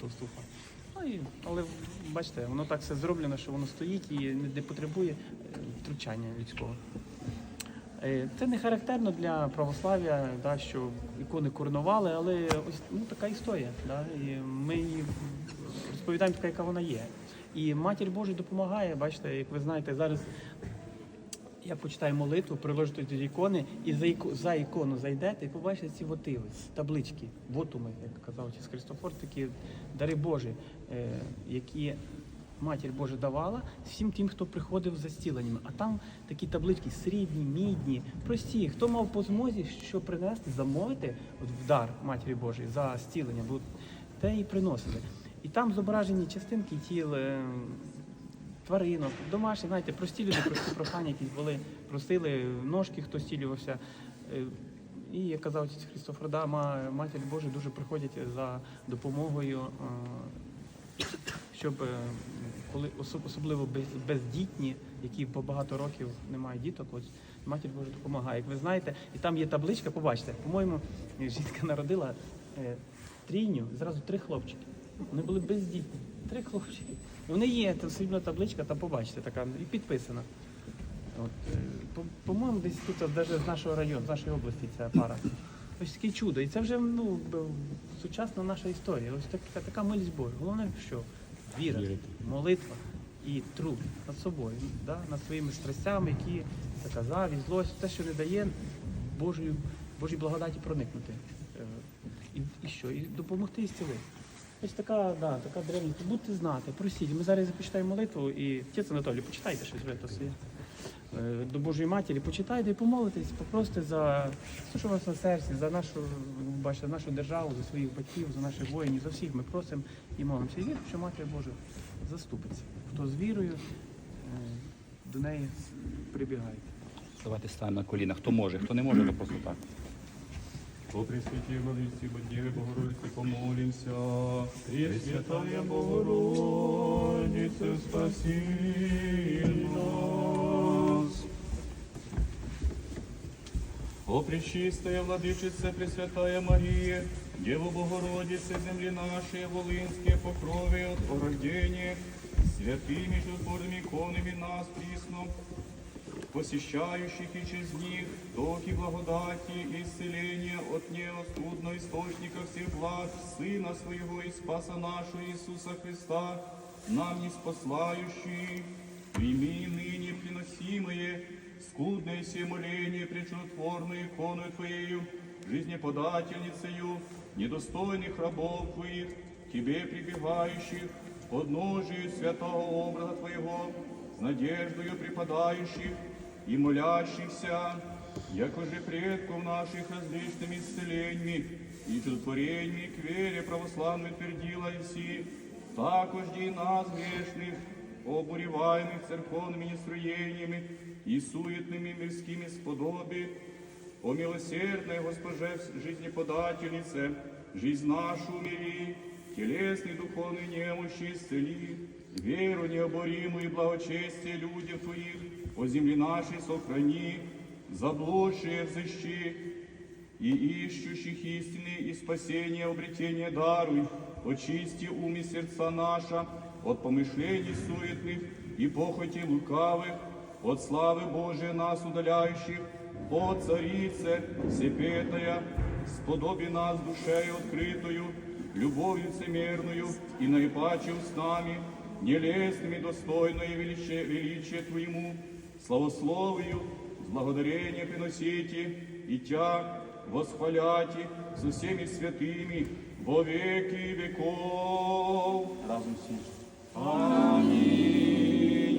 Товстуха. Ну, і, але бачите, воно так все зроблено, що воно стоїть і не потребує е, втручання людського. Е, Це не характерно для православ'я, да, що ікони коронували, але ось ну, така історія. Да, і ми її розповідаємо така, яка вона є. І Матір Божа допомагає, бачите, як ви знаєте, зараз я почитаю молитву, приложите до ікони, і за, іко, за ікону зайдете і побачите ці вотиви, таблички, вотуми, як казав отець Христофор, такі дари Божі, е, які Матір Божа давала всім тим, хто приходив за зціленнями. А там такі таблички срібні, мідні, прості. Хто мав по змозі, що принести, замовити от в дар Матері Божої за зцілення, бо те і приносили. І там зображені частинки тіл. е, тваринок, домашні, знаєте, прості люди, прості прохання якісь були, просили ножки, хто стілювався. Е, І як казав отець Христофор, да, ма- Матір Божа дуже приходять за допомогою, е, щоб е, коли особливо бездітні, які по багато років не мають діток, ось Матір Божа допомагає. Як ви знаєте, і там є табличка, побачите, по-моєму, жінка народила трійню, зразу три хлопчики. Вони були бездітні. Три хлопчики. Вони є, це срібна табличка, там побачите, така і підписана. От, е, по- по-моєму, десь тут навіть з нашого району, з нашої області ця пара. Ось таке чудо. І це вже ну, сучасна наша історія. Ось така, така милість Божа. Головне, що віра, молитва і труд над собою, да? над своїми страстями, які така завість, злость, те, що не дає Божою, Божій благодаті проникнути. Е, І, і що? І допомогти і зцілити. Ось така, да, така древність. Будьте знати, просіть. Ми зараз започитаємо молитву і отець Анатолій, почитайте щось ви то своє. Е, До Божої Матері, почитайте і помолитесь, попросите за все, що у вас на серці, за нашу, бачите, нашу державу, за своїх батьків, за наших воїнів, за всіх ми просимо і молимося. І віримо, що Матір Божа заступиться. Хто з вірою, е, до неї прибігає. Давайте станемо на коліна. Хто може, хто не може, то просто так. О Пресвятій Владиці, Боднєві Богородиці, помолимся. Пресвятая Богородице, спаси нас. О Пречистая Владычица, Пресвятая Мария, Дева Богородице, земли нашей, Волынские покрови от порождения, святыми чудотворными иконами нас присно, посещающих и через них токи благодати и исцеления от неоскудного источника всех благ Сына Своего и Спаса нашего Иисуса Христа, нам не спаслающий, прими ныне приносимые скудное все моление пречудотворную икону Твоею, жизнеподательницею, недостойных рабов Твоих, Тебе прибегающих, подножию святого образа Твоего, с надеждою преподающих и молящихся, якоже предков наших различными исцелениями и чудотворениями к вере православной твердила Иси, також и нас грешных, обуреваемых церковными нестроениями и суетными мирскими сподоби, о милосердной Госпоже жизнеподательнице, жизнь нашу умири, телесный духовный немощи исцели, веру необоримую и благочестие людям Твоих, о земле нашей сохрани, заблудшие взыщи, и ищущих истины и спасения обретения даруй, очисти ум и сердца наша от помышлений суетных и похоти лукавых, от славы Божией нас удаляющих, от царице всепетая, сподоби нас душею открытую, любовью всемирную и наипаче устами, нелестными достойное величие, величие Твоему, славословию, благодарение приносите и Тя восхваляйте со всеми святыми во веки веков. Разум. Аминь.